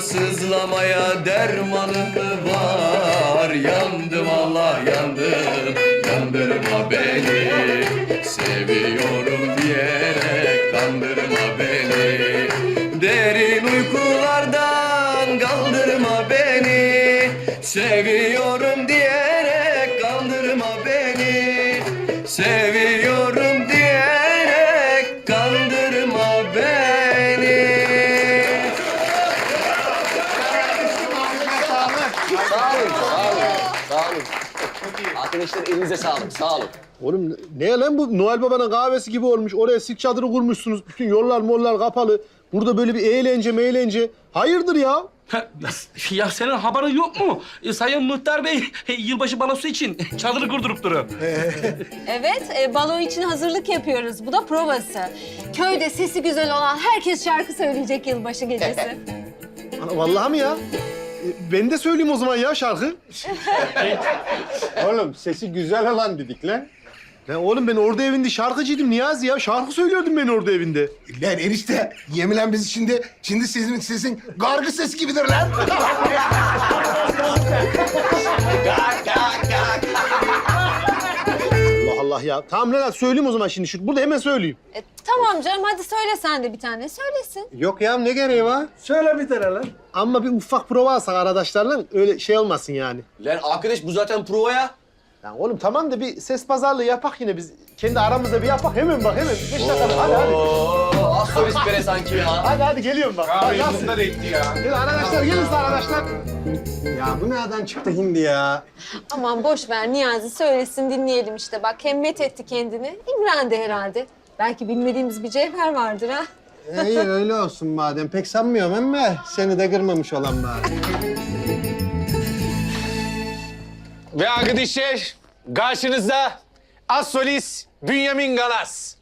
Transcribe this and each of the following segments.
Sızlamaya dermanım var. Yandım Allah yandım Arkadaşlar elinize sağlık. Sağ olun. Oğlum ne lan bu Noel Baba'nın kahvesi gibi olmuş. Oraya sit çadırı kurmuşsunuz. Bütün yollar mollar kapalı. Burada böyle bir eğlence meğlence. Hayırdır ya? Ha, Ya senin haberin yok mu? E, Sayın Muhtar Bey e, yılbaşı balosu için çadırı kurdurup duruyor. Evet, e, balo için hazırlık yapıyoruz. Bu da provası. Köyde sesi güzel olan herkes şarkı söyleyecek yılbaşı gecesi. Ana, vallahi mi ya? Ben de söyleyeyim o zaman ya şarkı. Oğlum sesi güzel olan dedik lan. Ya oğlum ben orada evinde şarkıcıydım Niyazi ya. Şarkı söylüyordum ben orada evinde. Lan enişte yemilen bizi şimdi, şimdi sizin sesin gargı ses gibidir lan. Allah Allah ya. Tamam lan söyleyeyim o zaman şimdi. Şu, burada hemen söyleyeyim. E, tamam canım, hadi söyle sen de bir tane. Söylesin. Yok ya ne gereği var? Söyle bir tane lan. Ama bir ufak prova alsak arkadaşlarla öyle şey olmasın yani. Lan arkadaş bu zaten provaya. Ya oğlum tamam da bir ses pazarlığı yapak yine biz. Kendi aramızda bir yapak. Hemen bak hemen. Beş dakikada hadi hadi. Solist bere sanki ya. Hadi hadi geliyorum bak. Hadi, nasıl? Da ya. Gelin arkadaşlar gelin size arkadaşlar. Ya bu nereden çıktı hindi ya? Aman boş ver Niyazi söylesin dinleyelim işte. Bak hem met etti kendini. İmrendi herhalde. Belki bilmediğimiz bir cevher vardır ha. İyi öyle olsun madem. Pek sanmıyorum ama seni de kırmamış olan bari. Ve arkadaşlar karşınızda az solist Bünyamin Galas.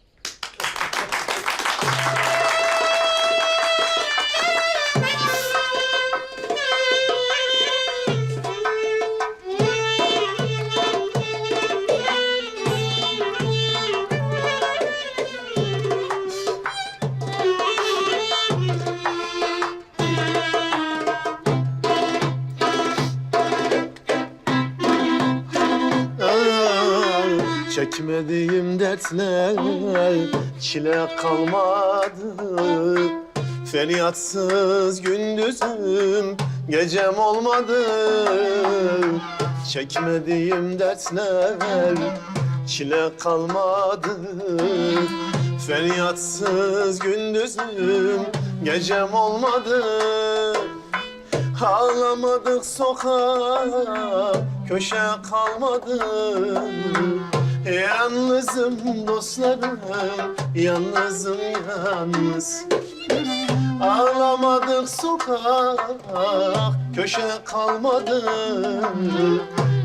Çekmediğim dertler çile kalmadı. Feryatsız gündüzüm gecem olmadı. Çekmediğim dertler çile kalmadı. Feryatsız gündüzüm gecem olmadı. Ağlamadık sokak, köşe kalmadı. Yalnızım dostlarım, yalnızım yalnız. Ağlamadık sokak, köşe kalmadı.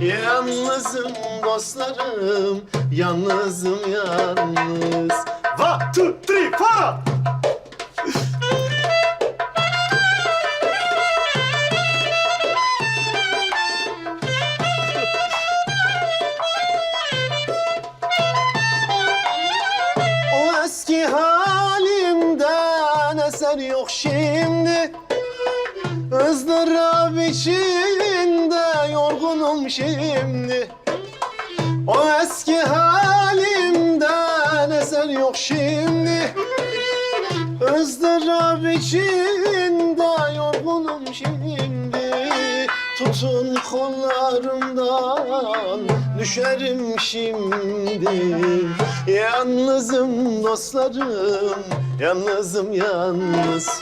Yalnızım dostlarım, yalnızım yalnız. One, two, three, four! İçinde yorgunum şimdi. O eski halimden eser yok şimdi. Izdırap içinde yorgunum şimdi. Tutun kollarımdan düşerim şimdi. Yalnızım dostlarım, yalnızım yalnız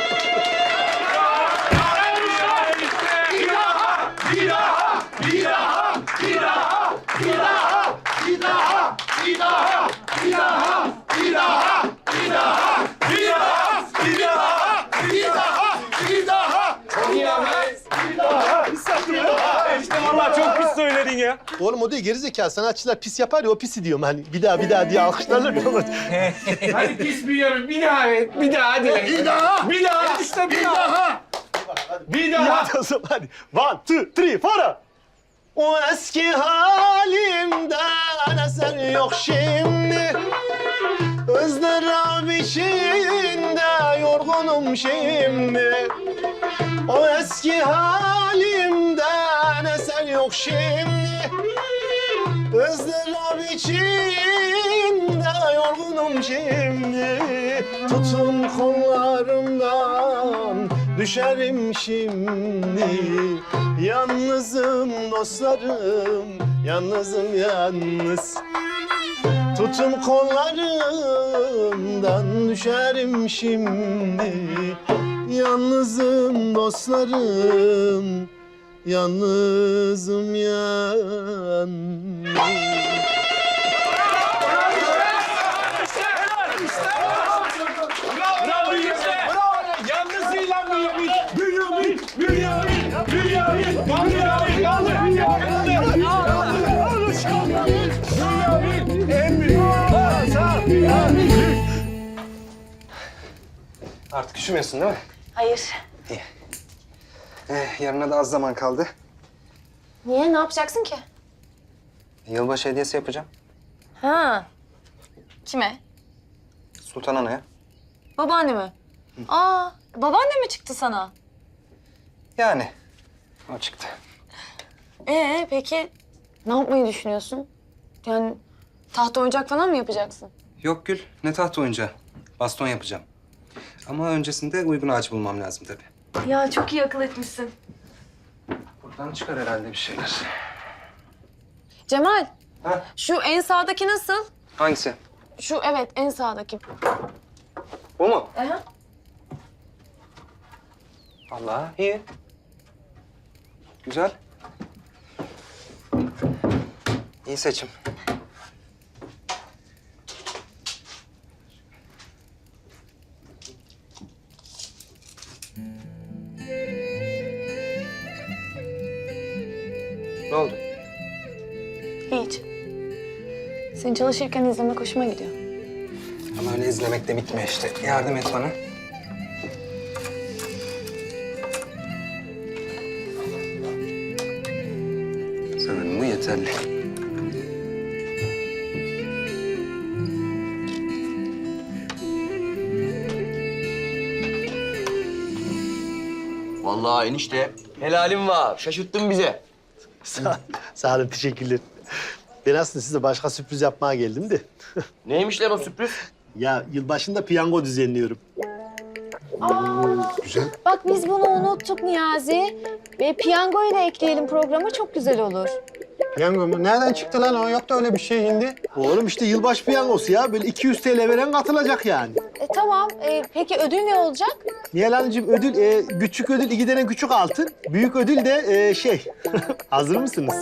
Vallahi çok pis söyledin ya. Oğlum o değil gerizekalı sanatçılar pis yapar ya o pisi diyorum hani bir daha bir daha diye alkışlarlar ya. Hadi pis büyüyorum. Bir daha evet. Bir daha hadi. Bir daha. Bir daha. İşte bir daha. Bir daha. Hadi o zaman hadi. One, two, three, four. O eski halimden eser yok şimdi. Özler içinde yorgunum şimdi. O eski halimden eser yok şimdi. Özler içinde yorgunum şimdi. Tutun kollarımdan düşerim şimdi. Yalnızım dostlarım, yalnızım yalnız. Tutun kollarımdan düşerim şimdi. Yalnızım dostlarım, yalnızım yalnız. Yalnızıyla büyümüş. Bünyamin. Bünyamin. Bünyamin. Bünyamin. Artık üşümüyorsun değil mi? Hayır. Eh, yarına da az zaman kaldı. Niye? Ne yapacaksın ki? Yılbaşı hediyesi yapacağım. Ha. Kime? Sultan Ana'ya. Babaanneme. Aa, babaanne mi çıktı sana? Yani. O çıktı. Ee, peki ne yapmayı düşünüyorsun? Yani tahta oyuncak falan mı yapacaksın? Yok Gül, ne taht oyuncağı. Baston yapacağım. Ama öncesinde uygun ağaç bulmam lazım tabii. Ya çok iyi akıl etmişsin. Buradan çıkar herhalde bir şeyler. Cemal, Ha? şu en sağdaki nasıl? Hangisi? Şu evet en sağdaki. Bu mu? Aha. Allah iyi. Güzel. İyi seçim. Ne oldu? Hiç. Seni çalışırken izlemek hoşuma gidiyor. Ama öyle izlemek de bitmiyor işte. Yardım et bana. Sanırım bu yeterli. Vallahi enişte helalim var. Şaşırttın bize. Sağ, sağ olun, teşekkürler. Ben aslında size başka sürpriz yapmaya geldim de. Neymiş lan o sürpriz? ya yılbaşında piyango düzenliyorum. Güzel. Bak biz bunu unuttuk Niyazi. Ve piyangoyu da ekleyelim programa çok güzel olur. Piyango mu? Nereden çıktı lan o? Yok da öyle bir şey hindi. Oğlum işte yılbaşı piyangosu ya. Böyle 200 TL veren katılacak yani. E, tamam. E, peki ödül ne olacak? Nihal Hanımcığım ödül, e, küçük ödül iki tane küçük altın. Büyük ödül de e, şey. Hazır mısınız?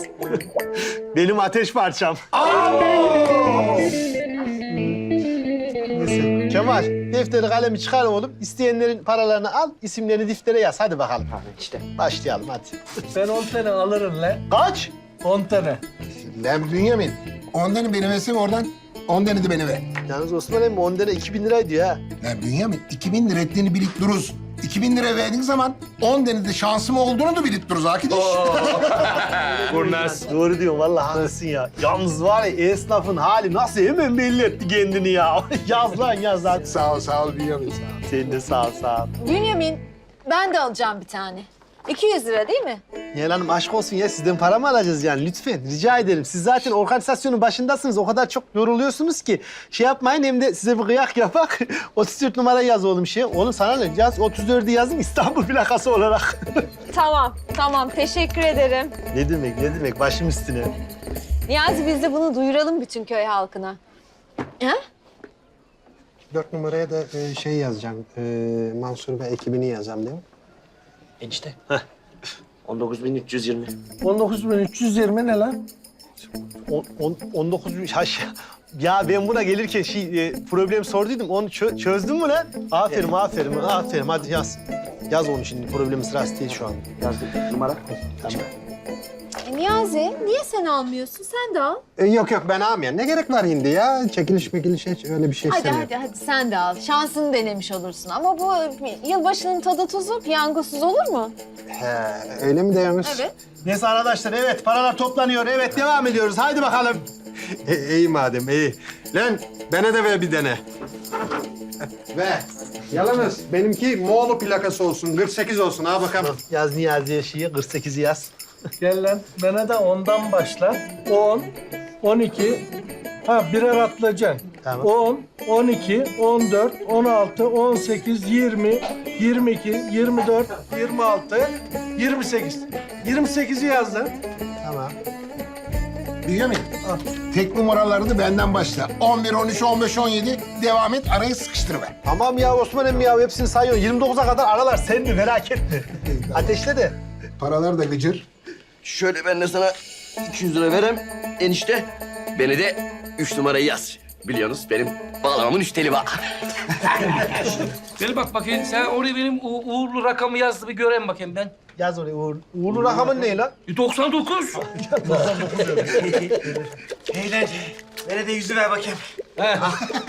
Benim ateş parçam. Neyse. Kemal, defteri kalemi çıkar oğlum. İsteyenlerin paralarını al, isimlerini deftere yaz. Hadi bakalım. İşte. Başlayalım hadi. Ben 10 tane alırım lan. Kaç? 10 tane. Lan Bünyamin. Ondan beni versin oradan. Ondan de beni ver. Yalnız Osman emmi 10 lira 2000 liraydı ya. Lan Bünyamin 2000 lira ettiğini bilip duruz. 2000 lira verdiğin zaman 10 denizde şansım olduğunu da bilip duruz arkadaş. Kurnaz. Doğru diyorsun vallahi haklısın ya. Yalnız var ya esnafın hali nasıl hemen belli etti kendini ya. yaz lan yaz hadi. sağ ol sağ ol Bünyamin sağ ol. Sen de sağ ol sağ ol. Bünyamin ben de alacağım bir tane. 200 lira değil mi? Nihal Hanım aşk olsun ya sizden para mı alacağız yani lütfen rica ederim. Siz zaten organizasyonun başındasınız o kadar çok yoruluyorsunuz ki şey yapmayın hem de size bir kıyak yapak. 34 numara yaz oğlum şey. Oğlum sana ne yaz 34'ü yazın İstanbul plakası olarak. Tamam, tamam. Teşekkür ederim. ne demek ne demek başım üstüne. Niyazi biz de bunu duyuralım bütün köy halkına. Ha? 4 numaraya da e, şey yazacağım. E, Mansur ve ekibini yazacağım değil mi? Enişte. 19320. 19.320 ne lan? On, on, 19 bin- ya, şey- ya ben buna gelirken şey e, problem sorduydum. Onu çö- çözdün mü lan? Aferin, aferin, aferin. Hadi yaz. Yaz onu şimdi. Problemin sırası değil şu an. Yazdım. Numara. Tamam. Niyazi niye sen almıyorsun? Sen de al. E, yok yok ben almayan. Ne gerek var hindi ya? Çekiliş mekiliş hiç öyle bir şey Hadi istemiyorum. hadi hadi sen de al. Şansını denemiş olursun. Ama bu yılbaşının tadı tuzu piyangosuz olur mu? He, öyle mi diyorsunuz? Evet. Neyse arkadaşlar evet paralar toplanıyor. Evet devam ediyoruz. Haydi bakalım. E, iyi madem iyi. Lan bana da ver bir tane. Ve yalnız benimki Moğolu plakası olsun, 48 olsun ha bakalım. Yaz Niyazi'ye şeyi 48'i yaz. Gel lan. Bana da ondan başla. 10, 12. Ha birer atlayacaksın. Tamam. 10, 12, 14, 16, 18, 20, 22, 24, 26, 28. 28'i yaz lan. Tamam. Bünyamin, tek numaraları da benden başla. 11, 13, 15, 17 devam et arayı sıkıştır be. Tamam ya Osman emmi ya hepsini sayıyorsun. 29'a kadar aralar sen de merak etme. Ateşle de. Paralar da gıcır. Şöyle ben de sana 200 lira verem. Enişte beni de 3 numarayı yaz. Biliyorsunuz benim bağlamamın üç teli var. Gel bak bakayım sen oraya benim u- uğurlu rakamı yazdı bir göreyim bakayım ben. Yaz oraya Uğur. Uğurlu rakamın ne lan? E, 99. Eğlence. Bana de yüzü ver bakayım.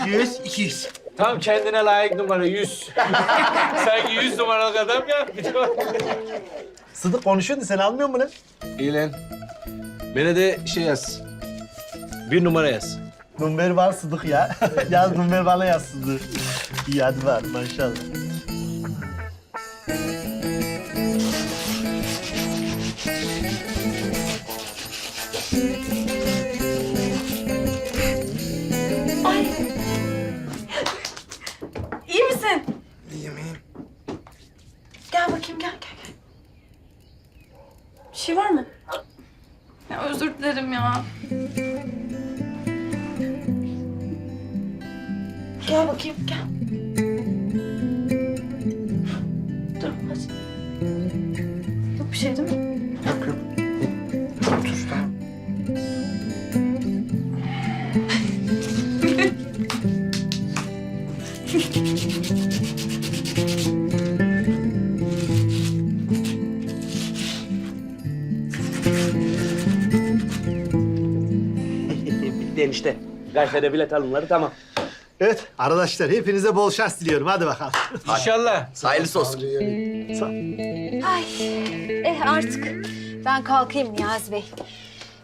100, 200. Tam kendine layık numara 100. Sanki 100 numaralık adam ya. Sıdık konuşuyordu sen almıyor musun lan? İyi lan. Bana de şey yaz. Bir numara yaz. Number var Sıdık ya. yaz number bana yaz Sıdık. İyi hadi var maşallah. Bakayım, gel, gel, gel. Bir şey var mı? Ya özür dilerim ya. Bitti enişte. Gayfede bilet alımları tamam. Evet arkadaşlar hepinize bol şans diliyorum. Hadi bakalım. İnşallah. Hayırlısı olsun. Ay eh artık ben kalkayım Niyazi Bey.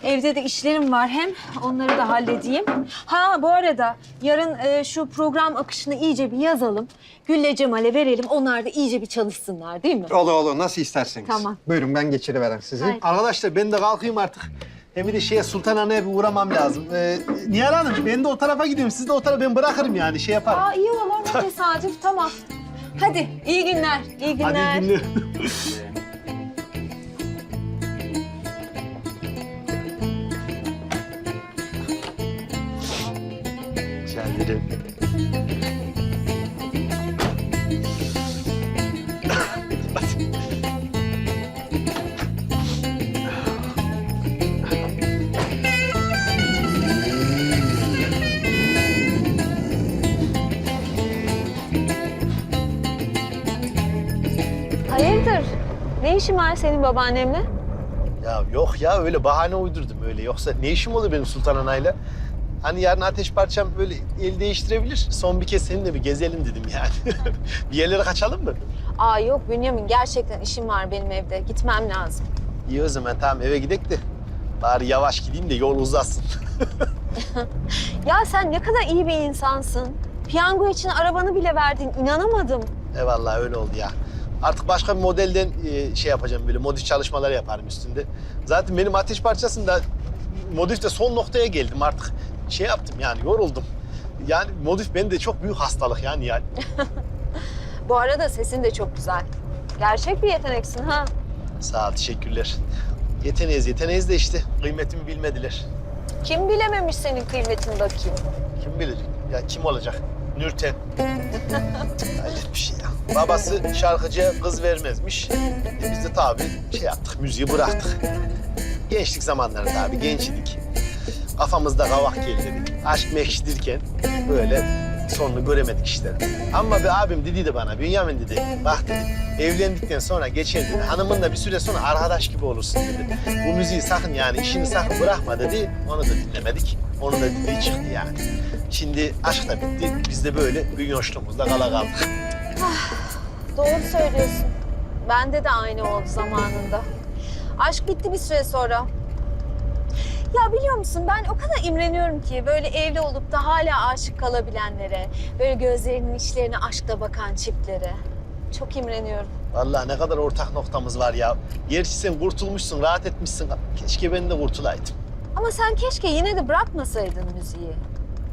Evde de işlerim var hem onları da halledeyim. Ha bu arada yarın e, şu program akışını iyice bir yazalım. Gül'le Cemal'e verelim. Onlar da iyice bir çalışsınlar değil mi? Olur olur nasıl isterseniz. Tamam. Buyurun ben geçiriverem sizi. Haydi. Arkadaşlar ben de kalkayım artık. Hem de şeye Sultanhane'ye bir uğramam lazım. Ee, Nihal Hanım ben de o tarafa gidiyorum. Siz de o tarafa ben bırakırım yani şey yaparım. Aa iyi olur ne tesadüf tamam. Hadi iyi günler. iyi günler. Hadi iyi günler. senin babaannemle? Ya yok ya öyle bahane uydurdum öyle. Yoksa ne işim olur benim Sultan Ana'yla? Hani yarın ateş parçam böyle el değiştirebilir. Son bir kez seninle bir gezelim dedim yani. bir yerlere kaçalım mı? Aa yok Bünyamin gerçekten işim var benim evde. Gitmem lazım. İyi o zaman tamam eve gidek de. Bari yavaş gideyim de yol uzasın. Ya sen ne kadar iyi bir insansın. Piyango için arabanı bile verdin. İnanamadım. Eyvallah öyle oldu ya. Artık başka bir modelden e, şey yapacağım böyle modif çalışmalar yaparım üstünde. Zaten benim ateş parçasında modifte son noktaya geldim artık. Şey yaptım yani yoruldum. Yani modif benim de çok büyük hastalık yani yani. Bu arada sesin de çok güzel. Gerçek bir yeteneksin ha. Sağ ol teşekkürler. Yeteneğiz yeteneğiz de işte kıymetimi bilmediler. Kim bilememiş senin kıymetini bakayım. Kim bilir? Ya kim olacak? Nurten. Hayret bir şey ya. Babası şarkıcıya kız vermezmiş. E biz de tabii şey yaptık, müziği bıraktık. Gençlik zamanları tabii, gençlik. Kafamızda kavak geldi. Aşk mekşidirken böyle sonunu göremedik işte. Ama bir abim dediydi bana, Bünyamin dedi. Bak dedi, evlendikten sonra geçer dedi. Hanımınla bir süre sonra arkadaş gibi olursun dedi. Bu müziği sakın yani işini sakın bırakma dedi. Onu da dinlemedik. Onun da dediği çıktı yani. Şimdi aşk da bitti. Biz de böyle bünyoşluğumuzda kala kaldık. Doğru söylüyorsun. Bende de aynı oldu zamanında. Aşk bitti bir süre sonra. Ya biliyor musun ben o kadar imreniyorum ki böyle evli olup da hala aşık kalabilenlere, böyle gözlerinin içlerine aşkla bakan çiftlere. Çok imreniyorum. Vallahi ne kadar ortak noktamız var ya. Gerçi sen kurtulmuşsun, rahat etmişsin. Keşke ben de kurtulaydım. Ama sen keşke yine de bırakmasaydın müziği.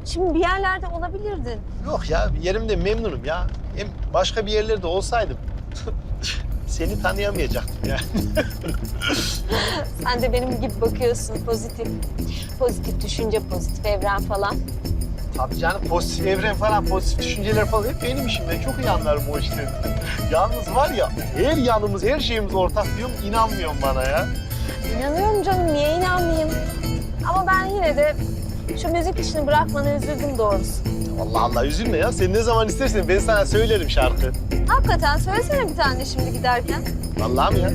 Şimdi bir yerlerde olabilirdin. Yok ya yerimde memnunum ya. Hem başka bir yerlerde olsaydım seni tanıyamayacaktım yani. Sen de benim gibi bakıyorsun pozitif. Pozitif düşünce, pozitif evren falan. Tabii canım pozitif evren falan, pozitif düşünceler falan hep benim işim. Ben çok iyi anlarım o işleri. Yalnız var ya her yanımız, her şeyimiz ortak diyorum. inanmıyorum bana ya. İnanıyorum canım, niye inanmayayım? Ama ben yine de şu müzik işini bırakmana üzüldüm doğrusu. Allah Allah üzülme ya. Sen ne zaman istersen ben sana söylerim şarkı. Hakikaten söylesene bir tane şimdi giderken. Vallahi mi ya?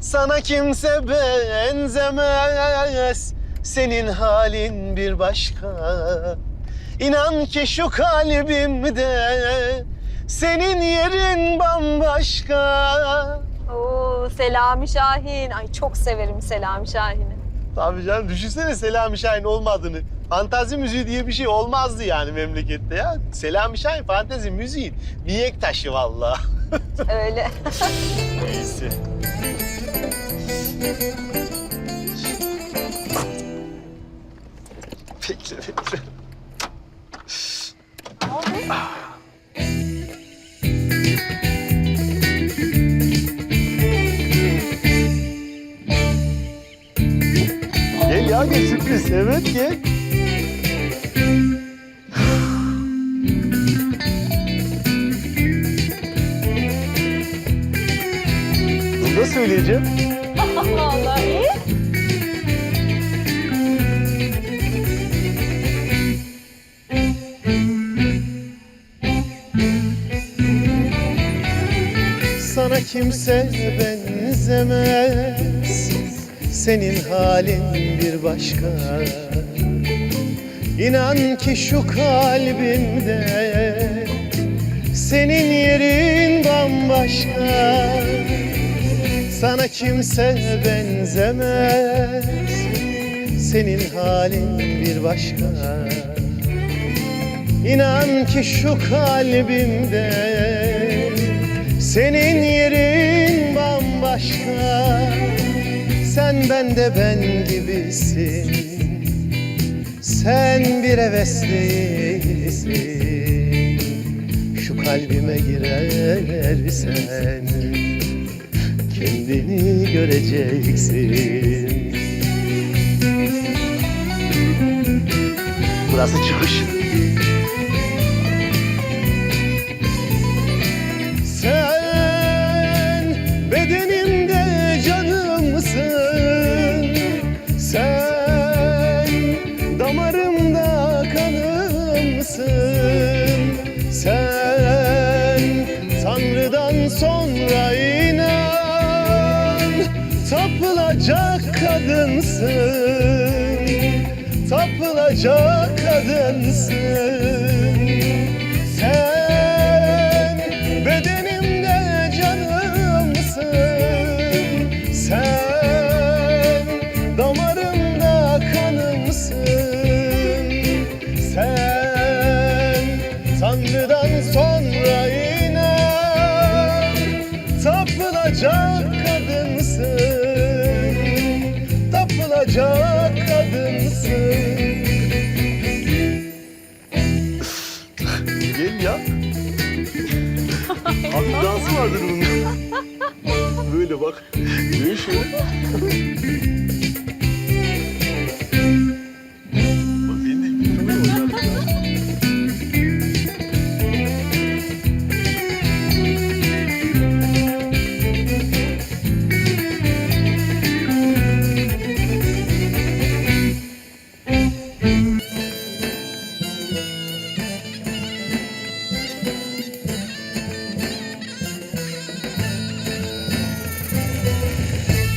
Sana kimse benzemez. Senin halin bir başka. İnan ki şu kalbimde senin yerin bambaşka. Oo, Selami Şahin. Ay çok severim Selami Şahin'i. Tabii canım düşünsene Selami Şahin olmadığını. Fantazi müziği diye bir şey olmazdı yani memlekette ya. Selami Şahin fantezi müziğin mihenk taşı vallahi. Öyle. Neyse. Bekle bekle. Gel ya gel sürpriz. Evet gel. Söyleyeceğim. Vallahi. Sana kimse benzemez Senin halin bir başka İnan ki şu kalbimde Senin yerin bambaşka Sana kimse benzemez. Senin halin bir başka. İnan ki şu kalbimde senin yerin bambaşka. Sen bende ben gibisin. Sen bir heves Şu kalbime girersen Kendini göreceksin Burası çıkış. Tapılacak kadınsın. Tapılacak kadınsın Gel ya. Abi dansı vardır bunun. Böyle bak. Böyle şöyle.